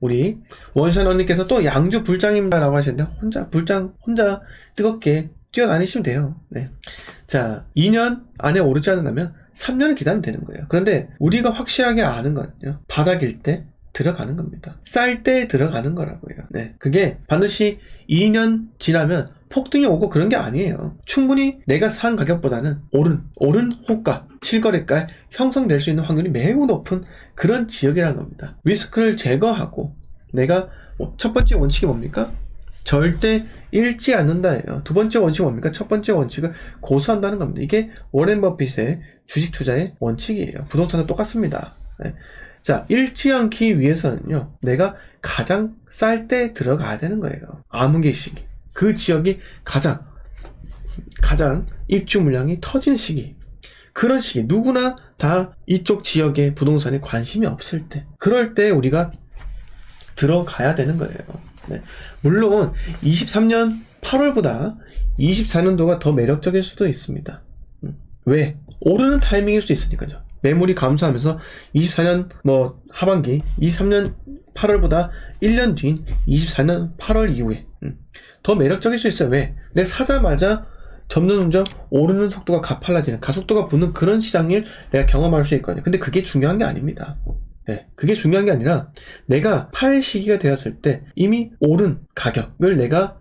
우리 원샷 언니께서 또 양주 불장입니다라고 하셨는데 혼자 불장 혼자 뜨겁게 뛰어다니시면 돼요. 네. 자, 2년 안에 오르지 않는다면 3년을 기다리면 되는 거예요. 그런데 우리가 확실하게 아는 건요. 바닥일 때 들어가는 겁니다. 쌀 때 들어가는 거라고요. 네. 그게 반드시 2년 지나면 폭등이 오고 그런 게 아니에요. 충분히 내가 산 가격보다는 오른, 오른 호가, 실거래가 형성될 수 있는 확률이 매우 높은 그런 지역이라는 겁니다. 리스크를 제거하고 내가 첫 번째 원칙이 뭡니까? 절대 잃지 않는다예요. 두 번째 원칙이 뭡니까? 첫 번째 원칙을 고수한다는 겁니다. 이게 워렌 버핏의 주식 투자의 원칙이에요. 부동산도 똑같습니다. 네. 자, 잃지 않기 위해서는요, 내가 가장 쌀 때 들어가야 되는 거예요. 암흑의 시기. 그 지역이 가장, 가장 입주 물량이 터지는 시기. 그런 시기. 누구나 다 이쪽 지역에 부동산에 관심이 없을 때. 그럴 때 우리가 들어가야 되는 거예요. 네. 물론, 23년 8월보다 24년도가 더 매력적일 수도 있습니다. 음. 왜? 오르는 타이밍일 수도 있으니까요. 매물이 감소하면서 24년 뭐 하반기, 23년 8월보다 1년 뒤인 24년 8월 이후에 음, 더 매력적일 수 있어요. 왜? 내가 사자마자 점점점점 오르는 속도가 가팔라지는 가속도가 붙는 그런 시장을 내가 경험할 수 있거든요. 근데 그게 중요한 게 아닙니다. 네, 그게 중요한 게 아니라 내가 팔 시기가 되었을 때 이미 오른 가격을 내가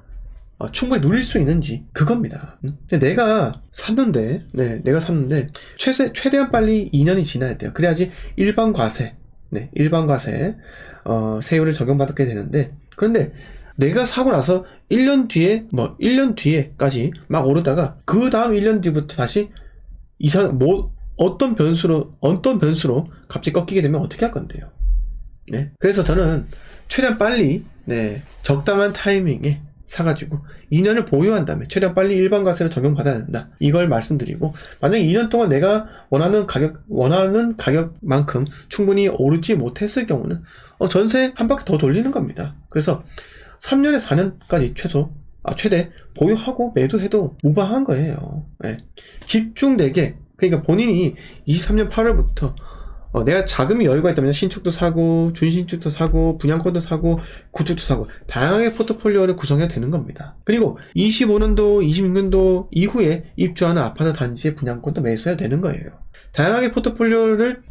어, 충분히 누릴 수 있는지 그겁니다. 음? 근데 내가 샀는데, 네, 내가 샀는데 최대 최대한 빨리 2년이 지나야 돼요. 그래야지 일반 과세, 네, 일반 과세 어, 세율을 적용받게 되는데 그런데 내가 사고 나서 1년 뒤에 뭐 1년 뒤에까지 막 오르다가 그 다음 1년 뒤부터 다시 이상 뭐 어떤 변수로 어떤 변수로 갑자기 꺾이게 되면 어떻게 할 건데요? 네, 그래서 저는 최대한 빨리 네 적당한 타이밍에 사가지고 2년을 보유한 다음에 최대한 빨리 일반 과세를 적용받아야 된다. 이걸 말씀드리고 만약에 2년 동안 내가 원하는 가격 원하는 가격만큼 충분히 오르지 못했을 경우는 어, 전세 한 바퀴 더 돌리는 겁니다. 그래서 3년에 4년까지 최소 아, 최대 보유하고 매도해도 무방한 거예요. 예. 집중되게 그러니까 본인이 23년 8월부터 어, 내가 자금이 여유가 있다면 신축도 사고, 준신축도 사고, 분양권도 사고, 구축도 사고, 다양하게 포트폴리오를 구성해야 되는 겁니다. 그리고 25년도, 26년도 이후에 입주하는 아파트 단지의 분양권도 매수해야 되는 거예요. 다양하게 포트폴리오를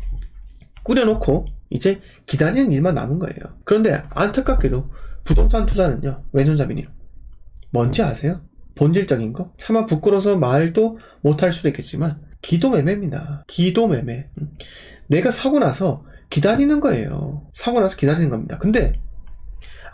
꾸려놓고 이제 기다리는 일만 남은 거예요. 그런데 안타깝게도 부동산 투자는요, 왼손잡이님. 뭔지 아세요? 본질적인 거? 차마 부끄러워서 말도 못할 수도 있겠지만, 기도 매매입니다. 기도 매매. 음. 내가 사고 나서 기다리는 거예요. 사고 나서 기다리는 겁니다. 근데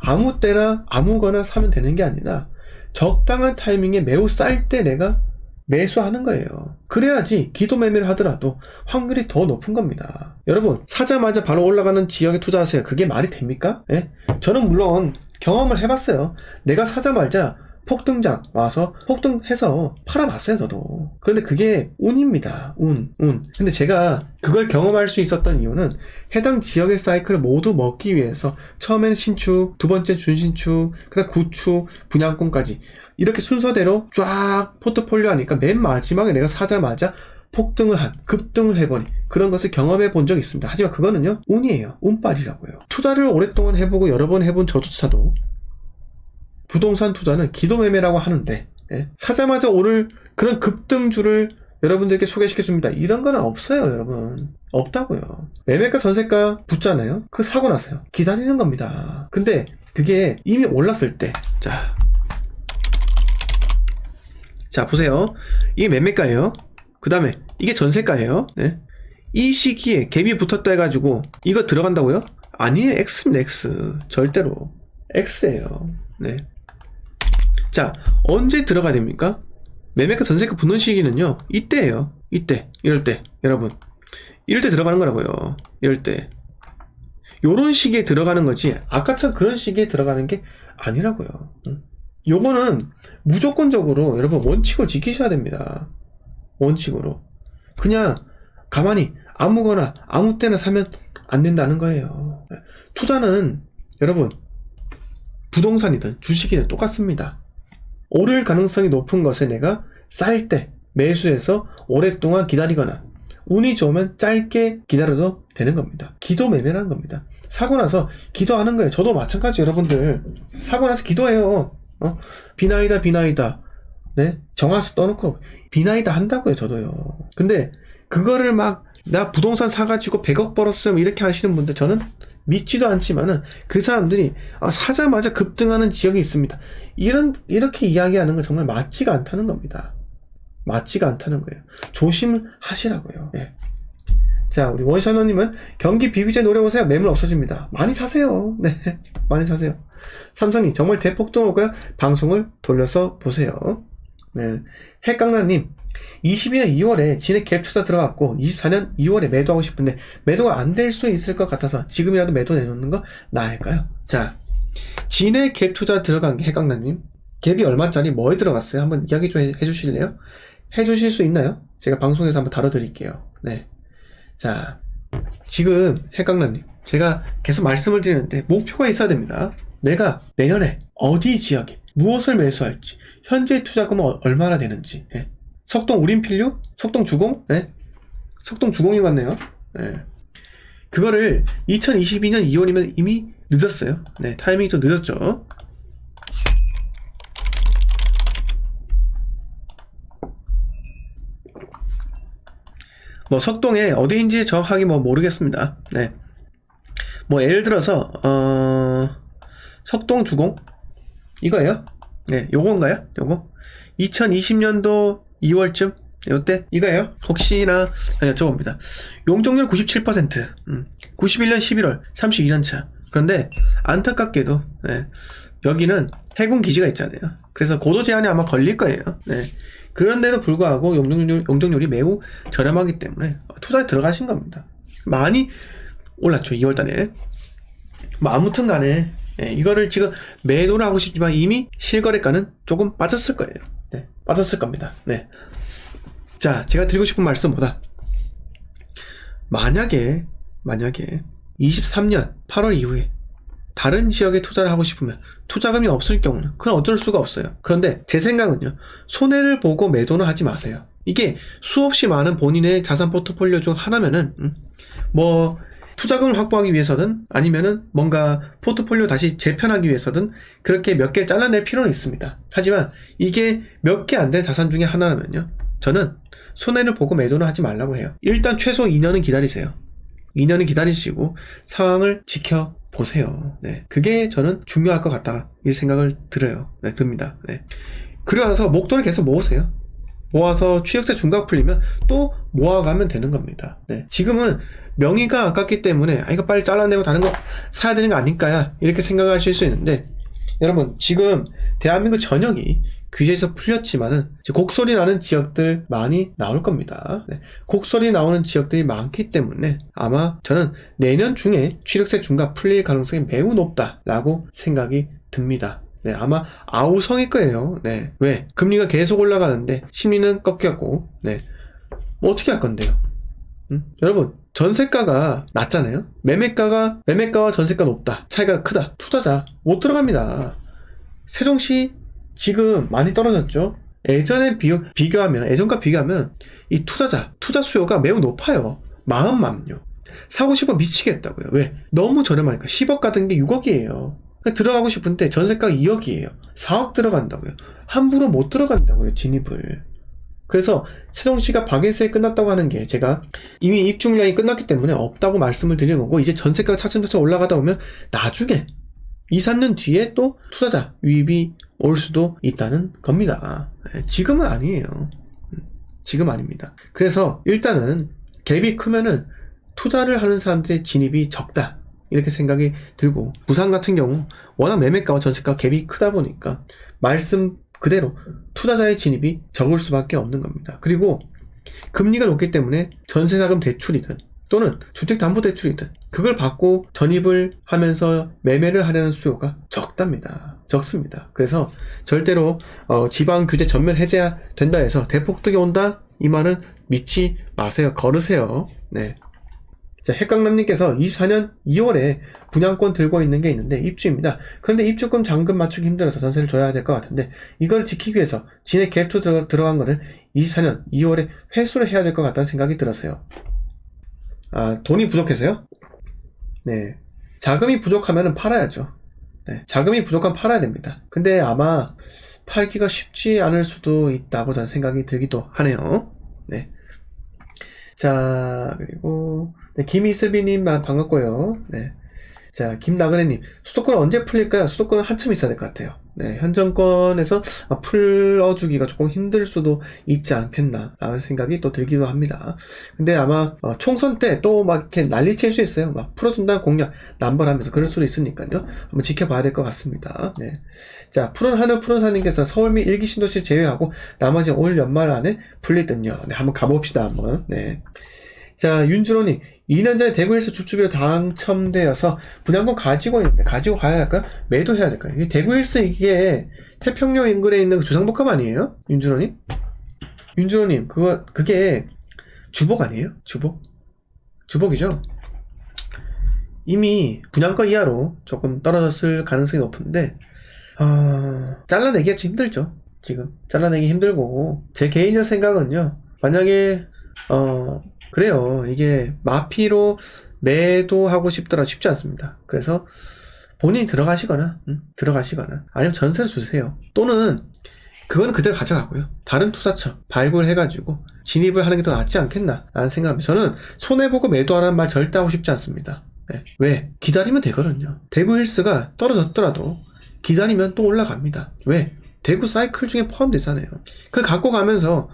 아무 때나 아무거나 사면 되는 게 아니라 적당한 타이밍에 매우 쌀 때 내가 매수하는 거예요. 그래야지 기도 매매를 하더라도 확률이 더 높은 겁니다. 여러분, 사자마자 바로 올라가는 지역에 투자하세요. 그게 말이 됩니까? 예? 저는 물론 경험을 해봤어요. 내가 사자마자 폭등장 와서 폭등해서 팔아봤어요, 저도. 그런데 그게 운입니다. 운, 운. 근데 제가 그걸 경험할 수 있었던 이유는 해당 지역의 사이클을 모두 먹기 위해서 처음에는 신축, 두 번째 준신축, 그 다음 구축, 분양권까지 이렇게 순서대로 쫙 포트폴리오 하니까 맨 마지막에 내가 사자마자 폭등을 한, 급등을 해버린 그런 것을 경험해 본 적이 있습니다. 하지만 그거는요, 운이에요. 운빨이라고요. 투자를 오랫동안 해보고 여러 번 해본 저조차도 부동산 투자는 기도매매라고 하는데 예? 사자마자 오를 그런 급등주를 여러분들께 소개시켜 줍니다. 이런 거는 없어요, 여러분. 없다고요. 매매가 전세가 붙잖아요. 그 사고 났어요. 기다리는 겁니다. 근데 그게 이미 올랐을 때, 자, 자 보세요. 이게 매매가예요. 그 다음에 이게 전세가예요. 네. 이 시기에 갭이 붙었다 해가지고 이거 들어간다고요? 아니에요. X입니다. X. 절대로. X예요. 네. 자, 언제 들어가야 됩니까? 매매가 전세가 붙는 시기는요, 이때예요. 이때. 이럴 때. 여러분. 이럴 때 들어가는 거라고요. 이럴 때. 요런 시기에 들어가는 거지, 아까처럼 그런 시기에 들어가는 게 아니라고요. 응? 요거는 무조건적으로 여러분 원칙을 지키셔야 됩니다. 원칙으로. 그냥 가만히 아무거나 아무 때나 사면 안 된다는 거예요. 투자는 여러분 부동산이든 주식이든 똑같습니다. 오를 가능성이 높은 것에 내가 쌀 때 매수해서 오랫동안 기다리거나 운이 좋으면 짧게 기다려도 되는 겁니다. 기도 매매라는 겁니다. 사고 나서 기도하는 거예요. 저도 마찬가지 여러분들 사고 나서 기도해요. 어? 비나이다 비나이다. 네 정화수 떠놓고 비나이다 한다고요. 저도요. 근데 그거를 막 나 부동산 사가지고 100억 벌었어요. 뭐 이렇게 하시는 분들 저는 믿지도 않지만은 그 사람들이 아, 사자마자 급등하는 지역이 있습니다. 이런 이렇게 이야기하는 건 정말 맞지가 않다는 겁니다. 맞지가 않다는 거예요. 조심하시라고요. 예. 자, 우리 원샤너님은 경기 비규제 노려보세요. 매물 없어집니다. 많이 사세요. 네. 많이 사세요. 삼성이 정말 대폭등 올까요? 방송을 돌려서 보세요. 네. 핵강남님, 22년 2월에 진액 갭 투자 들어갔고, 24년 2월에 매도하고 싶은데, 매도가 안 될 수 있을 것 같아서 지금이라도 매도 내놓는 거 나을까요? 자, 진액 갭 투자 들어간 게 핵강남님. 갭이 얼마짜리 뭐에 들어갔어요? 한번 이야기 좀 해- 해주실래요? 해주실 수 있나요? 제가 방송에서 한번 다뤄드릴게요. 네. 자, 지금 핵강남님, 제가 계속 말씀을 드리는데 목표가 있어야 됩니다. 내가 내년에 어디 지역에 무엇을 매수할지, 현재 투자금은 어- 얼마나 되는지, 예. 석동 우림필류, 석동 주공, 네. 석동 주공이 같네요. 네. 그거를 2022년 2월이면 이미 늦었어요. 네, 타이밍이 좀 늦었죠. 뭐 석동에 어디인지 정확하게 뭐 모르겠습니다. 네. 뭐 예를 들어서 어 석동 주공 이거예요. 네, 요건가요? 요거 2020년도 2월쯤 요때 이거예요. 혹시나 여쭤봅니다. 용적률 97%, 음, 91년 11월 32년차. 그런데 안타깝게도 네, 여기는 해군 기지가 있잖아요. 그래서 고도 제한이 아마 걸릴 거예요. 네. 그런데도 불구하고 용적률, 용적률이 매우 저렴하기 때문에 투자에 들어가신 겁니다. 많이 올랐죠, 2월 달에. 뭐 아무튼 간에 예, 이거를 지금 매도를 하고 싶지만 이미 실거래가는 조금 빠졌을 거예요. 네, 빠졌을 겁니다. 네. 자, 제가 드리고 싶은 말씀보다 만약에 만약에 23년 8월 이후에 다른 지역에 투자를 하고 싶으면 투자금이 없을 경우는 그건 어쩔 수가 없어요. 그런데 제 생각은요. 손해를 보고 매도는 하지 마세요. 이게 수없이 많은 본인의 자산 포트폴리오 중 하나면은 음, 뭐 투자금을 확보하기 위해서든 아니면은 뭔가 포트폴리오 다시 재편하기 위해서든 그렇게 몇 개 잘라낼 필요는 있습니다. 하지만 이게 몇 개 안 된 자산 중에 하나라면요. 저는 손해를 보고 매도는 하지 말라고 해요. 일단 최소 2년은 기다리세요. 2년은 기다리시고 상황을 지켜 보세요. 네. 그게 저는 중요할 것 같다. 이 생각을 들어요. 네, 듭니다. 네. 그러면서 목돈을 계속 모으세요. 모아서 취약세 중각 풀리면 또 모아가면 되는 겁니다. 네. 지금은 명의가 아깝기 때문에 아 이거 빨리 잘라내고 다른 거 사야 되는 거 아닐까야 이렇게 생각하실 수 있는데 여러분 지금 대한민국 전역이 규제에서 풀렸지만은 곡소리 나는 지역들 많이 나올 겁니다. 네. 곡소리 나오는 지역들이 많기 때문에 아마 저는 내년 중에 취득세 중과 풀릴 가능성이 매우 높다라고 생각이 듭니다. 네, 아마 아우성일 거예요. 네. 왜? 금리가 계속 올라가는데 심리는 꺾였고, 네. 뭐 어떻게 할 건데요? 음? 여러분, 전세가가 낮잖아요? 매매가가, 매매가와 전세가 높다. 차이가 크다. 투자자, 못 들어갑니다. 세종시 지금 많이 떨어졌죠? 예전에 비, 비교하면, 예전과 비교하면, 이 투자자, 투자 수요가 매우 높아요. 마음만요. 사고 싶어 미치겠다고요. 왜? 너무 저렴하니까. 10억 같은 게 6억이에요. 들어가고 싶은데 전세가가 2억이에요. 4억 들어간다고요. 함부로 못 들어간다고요, 진입을. 그래서 세종시가 박일세 끝났다고 하는 게 제가 이미 입주물량이 끝났기 때문에 없다고 말씀을 드리는 거고 이제 전세가가 차츰차츰 올라가다 보면 나중에 2, 3년 뒤에 또 투자자 유입이 올 수도 있다는 겁니다. 예, 지금은 아니에요. 음, 지금 아닙니다. 그래서 일단은 갭이 크면은 투자를 하는 사람들의 진입이 적다. 이렇게 생각이 들고 부산 같은 경우 워낙 매매가와 전세가 갭이 크다 보니까 말씀 그대로 투자자의 진입이 적을 수밖에 없는 겁니다. 그리고 금리가 높기 때문에 전세자금 대출이든 또는 주택담보대출이든 그걸 받고 전입을 하면서 매매를 하려는 수요가 적답니다. 적습니다. 그래서 절대로 어, 지방 규제 전면 해제된다 해서 대폭등이 온다 이 말은 믿지 마세요. 걸으세요. 네. 자, 핵강남님께서 24년 2월에 분양권 들고 있는 게 있는데 입주입니다. 그런데 입주금 잔금 맞추기 힘들어서 전세를 줘야 될 것 같은데 이걸 지키기 위해서 진액 갭투 들어, 들어간 거를 24년 2월에 회수를 해야 될 것 같다는 생각이 들었어요. 아, 돈이 부족해서요? 네. 자금이 부족하면 팔아야죠. 네, 자금이 부족하면 팔아야 됩니다. 근데 아마 팔기가 쉽지 않을 수도 있다고 저는 생각이 들기도 하네요. 네. 자, 그리고, 네, 김이슬비님 반갑고요. 네. 자, 김나그네님, 수도권 언제 풀릴까요? 수도권은 한참 있어야 될 것 같아요. 네, 현 정권에서 아, 풀어주기가 조금 힘들 수도 있지 않겠나라는 생각이 또 들기도 합니다. 근데 아마 어, 총선 때 또 막 이렇게 난리 칠 수 있어요. 막 풀어준다는 공약 남발하면서 그럴 수도 있으니까요. 한번 지켜봐야 될 것 같습니다. 네. 자, 푸른 하늘 푸른 산님께서 서울 및 일기 신도시 제외하고 나머지 올 연말 안에 풀릴 듯요. 네, 한번 가봅시다, 한번. 네. 자, 윤준호님, 2년 전에 대구에서 주주비로 당첨되어서 분양권 가지고 있는데, 가지고 가야 할까요? 매도해야 될까요? 이 대구 일스 이게 태평양 인근에 있는 그 주상복합 아니에요? 윤준호님? 윤준호님, 그거, 그게 주복 아니에요? 주복? 주복이죠? 이미 분양가 이하로 조금 떨어졌을 가능성이 높은데, 아, 잘라내기가 좀 힘들죠. 지금. 잘라내기 힘들고, 제 개인적 생각은요, 만약에, 어, 그래요. 이게 마피로 매도하고 싶더라 쉽지 않습니다. 그래서 본인이 들어가시거나, 음, 들어가시거나, 아니면 전세를 주세요. 또는, 그건 그대로 가져가고요. 다른 투자처 발굴해가지고 진입을 하는 게 더 낫지 않겠나 라는 생각입니다. 저는 손해보고 매도하라는 말 절대 하고 싶지 않습니다. 네. 왜? 기다리면 되거든요. 대구 힐스가 떨어졌더라도 기다리면 또 올라갑니다. 왜? 대구 사이클 중에 포함되잖아요. 그걸 갖고 가면서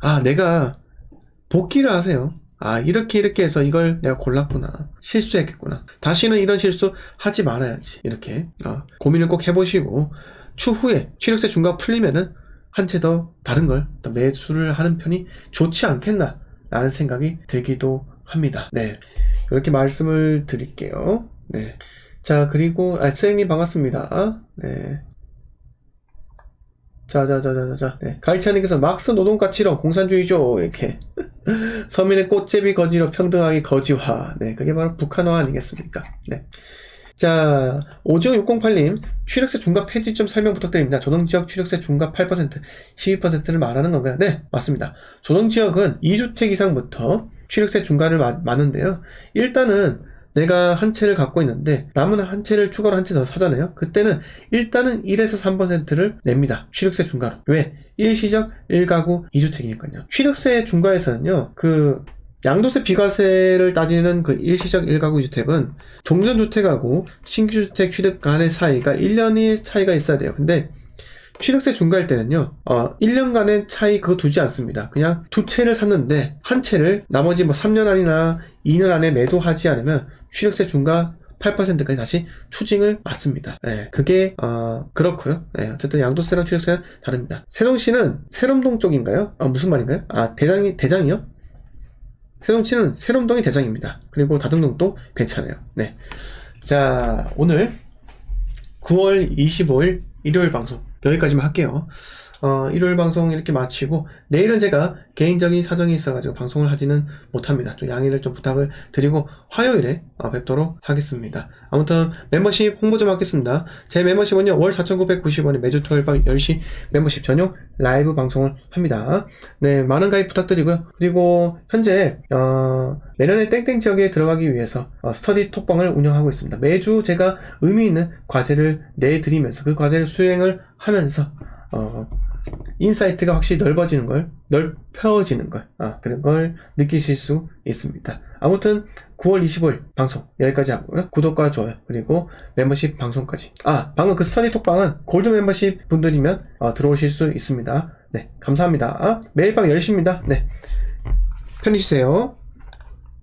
아 내가 복귀를 하세요. 아 이렇게 이렇게 해서 이걸 내가 골랐구나 실수했겠구나 다시는 이런 실수 하지 말아야지 이렇게 어, 고민을 꼭 해보시고 추후에 취력세 중과 풀리면은 한 채 더 다른 걸 더 매수를 하는 편이 좋지 않겠나 라는 생각이 들기도 합니다. 네. 이렇게 말씀을 드릴게요. 네. 자, 그리고, 아, 선생님 반갑습니다. 네. 자, 자, 자, 자, 자, 자. 네. 갈치아님께서 막스 노동가치론 공산주의죠. 이렇게. 서민의 꽃제비 거지로 평등하게 거지화. 네. 그게 바로 북한화 아니겠습니까? 네. 자, 오지영 608님, 취력세 중과 폐지 좀 설명 부탁드립니다. 조정지역 취력세 중과 8%, 12%를 말하는 건가요? 네, 맞습니다. 조정지역은 2주택 이상부터 취력세 중과를 마- 맞는데요. 일단은 내가 한 채를 갖고 있는데 남은 한 채를 추가로 한 채 더 사잖아요. 그때는 일단은 1에서 3%를 냅니다. 취력세 중과로. 왜? 일시적 1가구 2주택이니까요. 취력세 중과에서는요. 그 양도세 비과세를 따지는 그 일시적 1가구 2주택은 종전주택하고 신규주택 취득 간의 사이가 1년의 차이가 있어야 돼요. 근데 취득세 중과할 때는요, 어, 1년간의 차이 그거 두지 않습니다. 그냥 두 채를 샀는데, 한 채를 나머지 뭐 3년 안이나 2년 안에 매도하지 않으면 취득세 중과 8%까지 다시 추징을 맞습니다. 네, 그게 어, 그렇고요. 네, 어쨌든 양도세랑 취득세는 다릅니다. 세종시는 세롬동 쪽인가요? 아, 무슨 말인가요? 아 대장이 대장이요? 세종시는 세롬동이 대장입니다. 그리고 다등동도 괜찮아요. 네, 자 오늘 9월 25일 일요일 방송 여기까지만 할게요. 어, 일요일 방송 이렇게 마치고 내일은 제가 개인적인 사정이 있어가지고 방송을 하지는 못합니다. 좀 양해를 좀 부탁을 드리고 화요일에 어, 뵙도록 하겠습니다. 아무튼 멤버십 홍보 좀 하겠습니다. 제 멤버십은요 월 4,990원에 매주 토요일 밤 10시 멤버십 전용 라이브 방송을 합니다. 네 많은 가입 부탁드리고요. 그리고 현재 어, 내년에 땡땡 지역에 들어가기 위해서 어, 스터디 톡방을 운영하고 있습니다. 매주 제가 의미 있는 과제를 내드리면서 그 과제를 수행을 하면서 어, 인사이트가 확실히 넓어지는 걸, 넓혀지는 걸, 아, 그런 걸 느끼실 수 있습니다. 아무튼 9월 25일 방송 여기까지 하고요. 구독과 좋아요 그리고 멤버십 방송까지. 아, 방금 그 스터디 톡방은 골드 멤버십 분들이면 어, 들어오실 수 있습니다. 네, 감사합니다. 매일 밤 10시입니다. 네, 편히 쉬세요.